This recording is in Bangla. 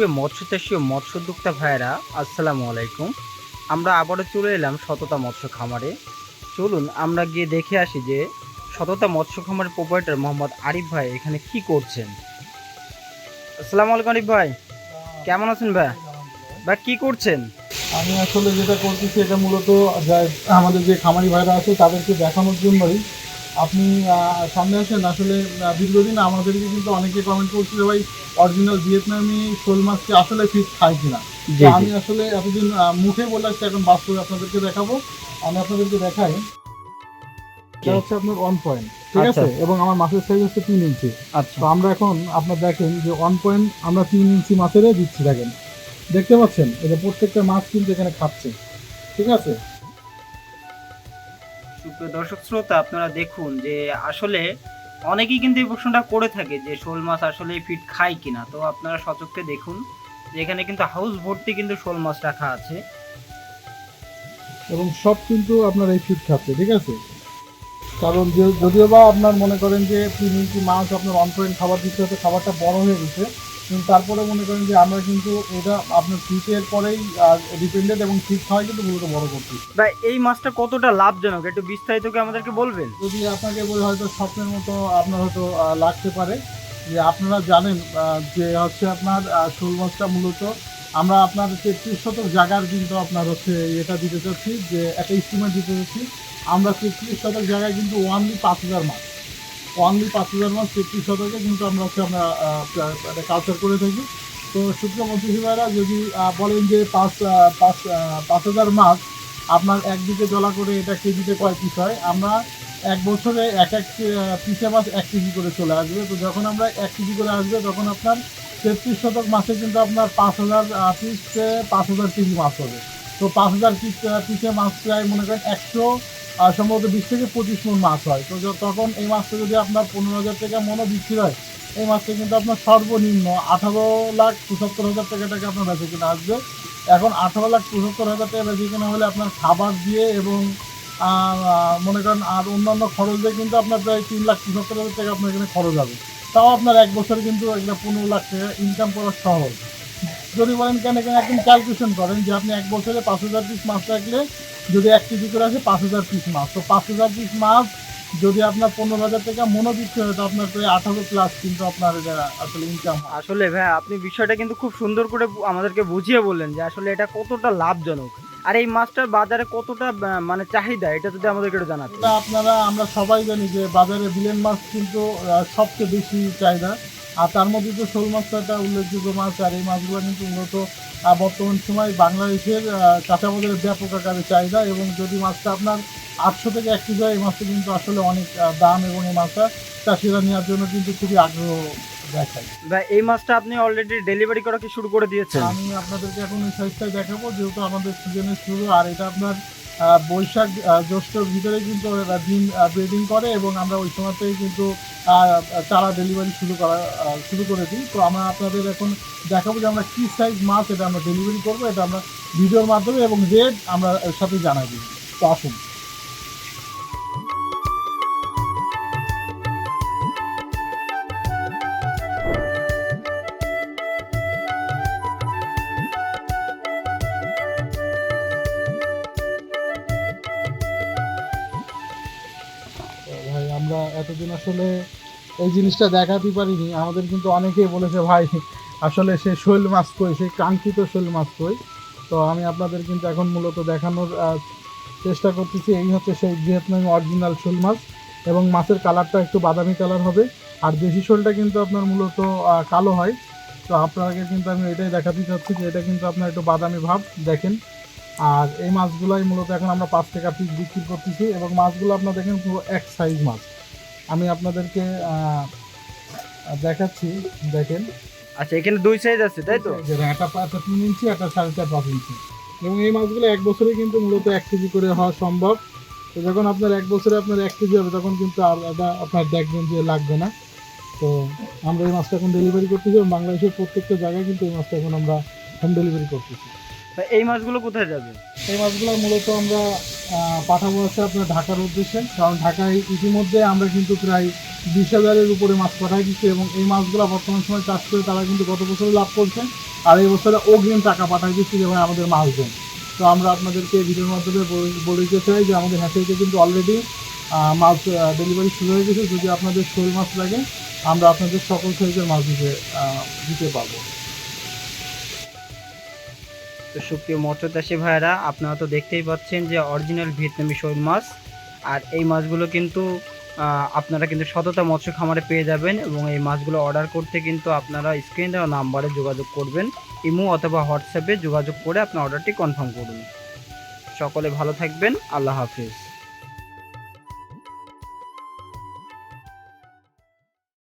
সুপ্রিয় মৎস্য চাষী ও মৎস্য উদ্যোক্তা ভাইয়েরা আসসালামু আলাইকুম। আমরা আবারও চলে এলাম সততা মৎস্য খামারে। চলুন আমরা গিয়ে দেখে আসি যে সততা মৎস্য খামারের প্রোপারেটর মোহাম্মদ আরিফ ভাই এখানে কি করছেন। আসসালামু আলাইকুম আরিফ ভাই। কেমন আছেন ভাই? ভাই কি করছেন? আমি আসলে যেটা করতেছি এটা মূলত আমাদের যে খামারি ভাইরা আছে তাদেরকে দেখানোর জন্যই আপনি সামনে আসেন। আসলে দীর্ঘদিন আমাদেরকে কিন্তু অনেকে কমেন্ট করছে যে ভাই অরিজিনাল ভিয়েতনামি শোল মাছকে আসলে ফিট খায় কিনা? আমি আসলে এতদিন মুখে বলে আসছি এখন বাস্তবে আপনাদেরকে দেখাবো। আমি আপনাদেরকে দেখাই। এটা হচ্ছে আপনার ওয়ান পয়েন্ট ঠিক আচ্ছা। আছে? এবং আমার মাছের সাইজ হচ্ছে তিন ইঞ্চি। আচ্ছা। তো আমরা এখন আপনার দেখেন যে ওয়ান পয়েন্ট আমরা তিন ইঞ্চি মাছের দিচ্ছি দেখেন। দেখতে পাচ্ছেন? এই যে প্রত্যেকটা মাছ কিন্তু এখানে খাচ্ছে ঠিক আছে? সুপ্রিয় দর্শক শ্রোতা, আপনারা দেখুন যে আসলে অনেকেই কিন্তু এই প্রশ্নটা করে থাকে যে শোল মাছ আসলে ফিট খায় কিনা। তো আপনারা সচক্ষে দেখুন যে এখানে কিন্তু হাউস ভর্তি কিন্তু শোল মাছ রাখা আছে। এবং সব কিন্তু আপনার এই ফিট খাচ্ছে, ঠিক আছে? কারণ যদিও বা আপনার মনে করেন যে মাছ আপনার পয়েন্ট খাবার হতে খাবারটা বড় হয়ে গেছে। কিন্তু তারপরে মনে করেন যে আমরা কিন্তু এটা আপনার ফিটের পরেই ডিপেন্ডেন্ট এবং ফিট হয় কিন্তু মূলত বড় করতেছি বা এই মাছটা কতটা লাভজনক? একটু বিস্তারিত কি আমাদেরকে বলবেন? যদি আপনাকে বলে হয়তো স্বপ্নের মতো আপনার হয়তো লাগতে পারে যে আপনারা জানেন যে হচ্ছে আপনার শোল মাছটা মূলত আমরা আপনার তেত্রিশ শতক জায়গার কিন্তু আপনার হচ্ছে এটা দিতে চাচ্ছি যে একটা স্টিমার দিতে চাচ্ছি। আমরা তেত্রিশ শতক জায়গায় কিন্তু ওয়ানলি পাঁচ হাজার মাছ ওয়ানলি পাঁচ হাজার মাছ তেত্রিশ শতকে কিন্তু আমরা হচ্ছে আমরা কালচার করে থাকি। তো শুক্র মন্ত্রীরা যদি বলেন যে পাঁচ পাঁচ পাঁচ হাজার মাছ আপনার একদিকে জলা করে এটা কেজিতে কয় পিস হয়? আমরা এক বছরে এক এক পিসে মাছ এক কেজি করে চলে আসবে। তো যখন আমরা এক কেজি করে আসবে, তখন আপনার তেত্রিশ শতক মাছে কিন্তু আপনার পাঁচ হাজার পিসে পাঁচ হাজার কেজি মাছ হবে। তো পাঁচ হাজার পিস পিসে মাছ প্রায় মনে করেন একশো সম্ভবত বিশ থেকে পঁচিশ মন মাছ হয়। তো তখন এই মাছটা যদি আপনার পনেরো হাজার টাকা মনও বিক্রি হয়, এই মাছটা কিন্তু আপনার সর্বনিম্ন আঠারো লাখ পঁচাত্তর হাজার টাকা টাকা আপনার বেঁচে কিনা আসবে। এখন আঠারো লাখ পঁচাত্তর হাজার টাকা বেঁচে কিনা হলে আপনার খাবার দিয়ে এবং মনে করেন আর অন্যান্য খরচ দিয়ে কিন্তু আপনার প্রায় তিন লাখ পঁচাত্তর হাজার টাকা আপনার এখানে খরচ হবে। তাও আপনার এক বছরে কিন্তু একটা পনেরো লাখ টাকা ইনকাম করা সহজ। যদি বলেন কেন কেন একদম ক্যালকুলেশন করেন যে আপনি এক বছরে পাঁচ হাজার পিস মাছ রাখলে যদি এক কেজি করে আসে পাঁচ হাজার পিস মাছ। তো পাঁচ হাজার পিস মাছ যদি আপনার পনেরো হাজার টাকা মনো বিক্রি হয় তো আপনার প্রায় আঠারো প্লাস কিন্তু আপনার আসলে ইনকাম আসলে ভাই আপনি বিষয়টা কিন্তু খুব সুন্দর করে আমাদেরকে বুঝিয়ে বললেন যে আসলে এটা কতটা লাভজনক। আর এই মাছটার বাজারে কতটা মানে চাহিদা এটা যদি আমাদেরকে একটু জানাতে আপনারা আমরা সবাই জানি যে বাজারে বিলেন মাছ কিন্তু সবচেয়ে বেশি চাহিদা। আর তার মধ্যে তো শোল মাছটা একটা উল্লেখযোগ্য মাছ আর এই মাছগুলো কিন্তু মূলত বর্তমান সময় বাংলাদেশের কাঁচা বাজারে ব্যাপক আকারে চাহিদা এবং যদি মাছটা আপনার আটশো থেকে এক কেজি হয় এই মাছটা কিন্তু আসলে অনেক দাম এবং এই মাছটা চাষিরা নেওয়ার জন্য কিন্তু খুবই আগ্রহ দেখায়। ভাই এই মাছটা আপনি অলরেডি ডেলিভারি করা কি শুরু করে দিয়েছেন? আমি আপনাদেরকে এখন এই সাইজটাই দেখাবো যেহেতু আমাদের সিজনের শুরু আর এটা আপনার বৈশাখ জ্যৈষ্ঠ ভিতরে কিন্তু ডিম ব্রিডিং করে এবং আমরা ওই সময়তেই কিন্তু চারা ডেলিভারি শুরু করা শুরু করে দিই। তো আমরা আপনাদের এখন দেখাবো যে আমরা কী সাইজ মাছ এটা আমরা ডেলিভারি করব, এটা আমরা ভিডিওর মাধ্যমে এবং রেট আমরা সাথে জানাই দিই। তো আসুন। আমরা এতদিন আসলে এই জিনিসটা দেখাতে পারিনি। আমাদের কিন্তু অনেকেই বলেছে, ভাই, আসলে সে শৈল মাছ কই? সেই কাঙ্ক্ষিত শৈল মাছ কই? তো আমি আপনাদের কিন্তু এখন মূলত দেখানোর চেষ্টা করতেছি। এই হচ্ছে সেই ভিয়েতনামি অরিজিনাল শোল মাছ এবং মাছের কালারটা একটু বাদামি কালার হবে। আর দেশি শোলটা কিন্তু আপনার মূলত কালো হয়। তো আপনাকে কিন্তু আমি এটাই দেখাতে চাচ্ছি যে এটা কিন্তু আপনার একটু বাদামি ভাব, দেখেন। আর এই মাছগুলাই মূলত এখন আমরা পাঁচ টাকা পিস বিক্রি করতেছি এবং মাছগুলো আপনার দেখেন পুরো এক সাইজ মাছ। আমি আপনাদেরকে দেখাচ্ছি দেখেন। আচ্ছা এখানে দুই সাইজ আছে তাই তো? যে একটা একটা তিন ইঞ্চি একটা সাড়ে চার পাঁচ ইঞ্চি এবং এই মাছগুলো এক বছরে কিন্তু মূলত এক কেজি করে হওয়া সম্ভব। তো যখন আপনার এক বছরে আপনার এক কেজি হবে তখন কিন্তু আর এটা আপনার দেখবেন যে লাগবে না। তো আমরা এই মাছটা এখন ডেলিভারি করতেছি এবং বাংলাদেশের প্রত্যেকটা জায়গায় কিন্তু এই মাছটা এখন আমরা হোম ডেলিভারি করতেছি। এই মাছগুলো কোথায় যাবে? এই মাছগুলো মূলত আমরা পাঠাবো হচ্ছে আপনার ঢাকার উদ্দেশ্যে। কারণ ঢাকায় ইতিমধ্যে আমরা কিন্তু প্রায় বিশ হাজারের উপরে মাছ পাঠাই দিচ্ছি এবং এই মাছগুলো বর্তমান সময় চাষ করে তারা কিন্তু গত বছরে লাভ করছে। আর এই বছরে অগ্রিম টাকা পাঠাই দিচ্ছি যে ভাই আমাদের মাছ দেন। তো আমরা আপনাদেরকে ভিডিওর মাধ্যমে বলে দিতে চাই যে আমাদের হ্যাচারিতে কিন্তু অলরেডি মাছ ডেলিভারি শুরু হয়ে গেছে। যদি আপনাদের শোল মাছ লাগে, আমরা আপনাদের সকল সাইজের মাছ দিতে দিতে পারব। তো সুপ্রিয় মৎস্য চাষি ভাইয়েরা, আপনারা তো দেখতেই পাচ্ছেন যে অরিজিনাল ভিয়েতনামি শোল মাছ, আর এই মাছগুলো কিন্তু আপনারা কিন্তু সততা মৎস্য খামারে পেয়ে যাবেন এবং এই মাছগুলো অর্ডার করতে কিন্তু আপনারা স্ক্রিন দেওয়া নাম্বারে যোগাযোগ করবেন, ইমো অথবা হোয়াটসঅ্যাপে যোগাযোগ করে আপনার অর্ডারটি কনফার্ম করুন সকলে ভালো থাকবেন, আল্লাহ হাফিজ।